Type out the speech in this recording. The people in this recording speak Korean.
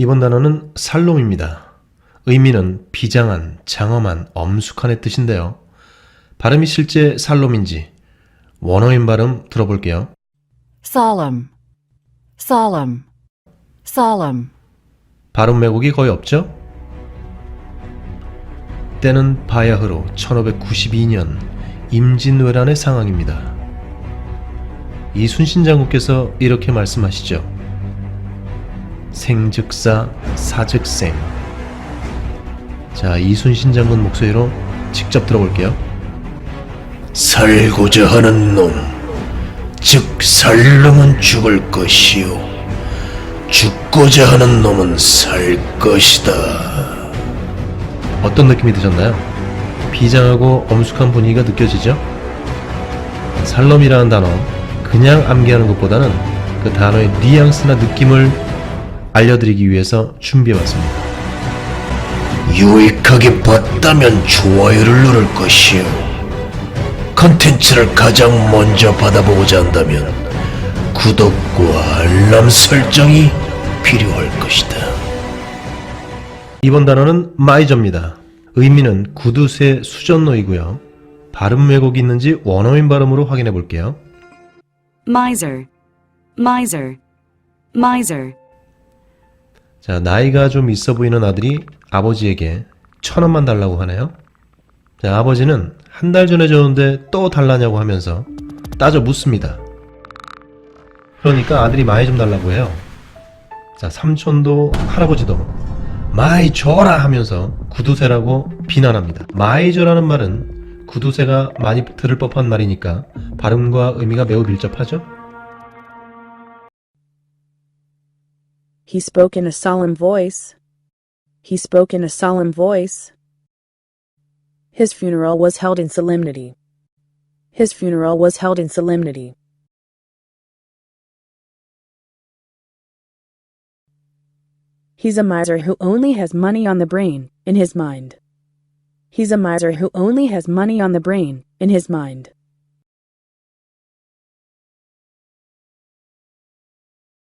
이번 단어는 살롬입니다. 의미는 비장한, 장엄한, 엄숙한의 뜻인데요. 발음이 실제 살롬인지 원어민 발음 들어볼게요. solemn, solemn, solemn, 발음 왜곡이 거의 없죠? 때는 바야흐로 1592년 임진왜란의 상황입니다. 이순신 장군께서 이렇게 말씀하시죠. 생즉사 사즉생. 자, 이순신 장군 목소리로 직접 들어볼게요. 살고자 하는 놈, 즉 살놈은 죽을 것이요, 죽고자 하는 놈은 살 것이다. 어떤 느낌이 드셨나요? 비장하고 엄숙한 분위기가 느껴지죠? 살럼이라는 단어, 그냥 암기하는 것보다는 그 단어의 뉘앙스나 느낌을 알려드리기 위해서 준비해봤습니다. 유익하게 봤다면 좋아요를 누를 것이요. 컨텐츠를 가장 먼저 받아보고자 한다면 구독과 알람 설정이 필요할 것이다. 이번 단어는 마이저입니다. 의미는 구두쇠 수전노이고요. 발음 왜곡이 있는지 원어민 발음으로 확인해 볼게요. miser, miser, miser, 자, 나이가 좀 있어 보이는 아들이 아버지에게 천 원만 달라고 하네요. 자, 아버지는 한 달 전에 줬는데 또 달라냐고 하면서 따져 묻습니다. 그러니까 아들이 많이 좀 달라고 해요. 자, 삼촌도 할아버지도 많이 줘라 하면서 구두쇠라고 비난합니다. 많이 줘라는 말은 구두쇠가 많이 들을 법한 말이니까 발음과 의미가 매우 밀접하죠? He spoke in a solemn voice. He spoke in a solemn voice. His funeral was held in solemnity. His funeral was held in solemnity. He's a miser who only has money on the brain, in his mind. He's a miser who only has money on the brain, in his mind.